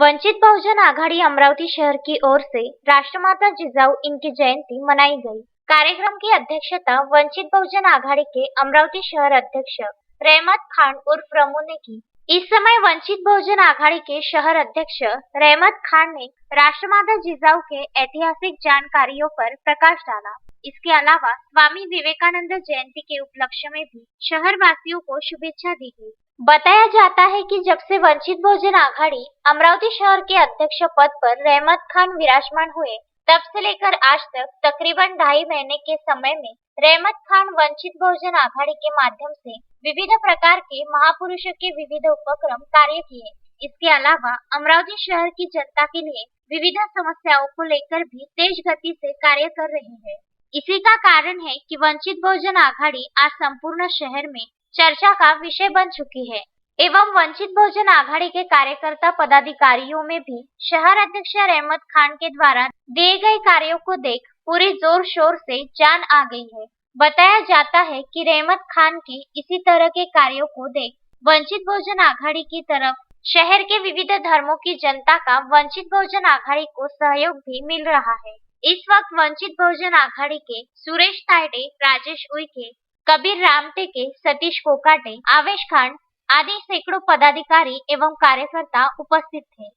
वंचित बहुजन आघाड़ी अमरावती शहर की ओर से राष्ट्रमाता जिजाऊ इनकी जयंती मनाई गई। कार्यक्रम की अध्यक्षता वंचित बहुजन आघाड़ी के अमरावती शहर अध्यक्ष रहमत खान उर्फ़ रमू ने की। इस समय वंचित बहुजन आघाड़ी के शहर अध्यक्ष रहमत खान ने राष्ट्रमाता जिजाऊ के ऐतिहासिक जानकारियों पर प्रकाश डाला। इसके अलावा स्वामी विवेकानंद जयंती के उपलक्ष्य में भी शहर वासियों को शुभेच्छा दी गई। बताया जाता है कि जब से वंचित बहुजन आघाड़ी अमरावती शहर के अध्यक्ष पद पर रहमत खान विराजमान हुए, तब से लेकर आज तक तकरीबन ढाई महीने के समय में रहमत खान वंचित बहुजन आघाड़ी के माध्यम से विविध प्रकार के महापुरुषों के विविध उपक्रम कार्य किए। इसके अलावा अमरावती शहर की जनता के लिए विविध समस्याओं को लेकर भी तेज गति से कार्य कर रही है। इसी का कारण है कि वंचित बहुजन आघाड़ी आज संपूर्ण शहर में चर्चा का विषय बन चुकी है। एवं वंचित बहुजन आघाड़ी के कार्यकर्ता पदाधिकारियों में भी शहर अध्यक्ष रहमत खान के द्वारा दिए गए कार्यों को देख पूरी ज़ोर शोर से जान आ गई है। बताया जाता है कि रहमत खान के इसी तरह के कार्यों को देख वंचित बहुजन आघाड़ी की तरफ़ शहर के विविध धर्मों की जनता का वंचित बहुजन आघाड़ी को सहयोग भी मिल रहा है। इस वक्त वंचित बहुजन आघाड़ी के सुरेश तायडे, राजेश उइके कबीर रामटेके सतीश कोकाटे आवेश खान आदि शेकडो पदाधिकारी एवं कार्यकर्ता उपस्थित थे.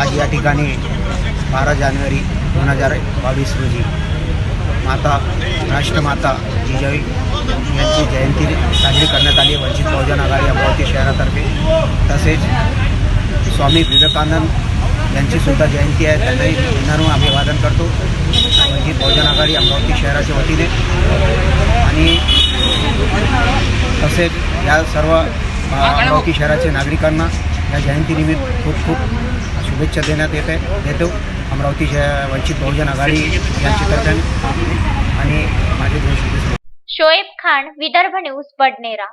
आज या ठिकाणी बारा जानेवारी दोन हजार बावीस रोजी माता राष्ट्रमाता जिजाई यांची जयंती साजरी करण्यात आली. वंचित बहुजन आघाडी अमरावती शहरातर्फे. तसेच स्वामी विवेकानंद यांची सुद्धा जयंती आहे. त्यांनाही पुनरून अभिवादन करतो. वंचित बहुजन आघाडी अमरावती शहराच्या वतीने. आणि तसेच या सर्व अमरावती शहराचे नागरिकांना या जयंतीनिमित्त खूप खूप शुभेच्छा देण्यात येते देतो. अमरावती शहर वंचित बहुजन आघाडी यांच्या आणि माझे दोन शुभेच्छा. शोएब खान विदर्भ न्यूज बडनेरा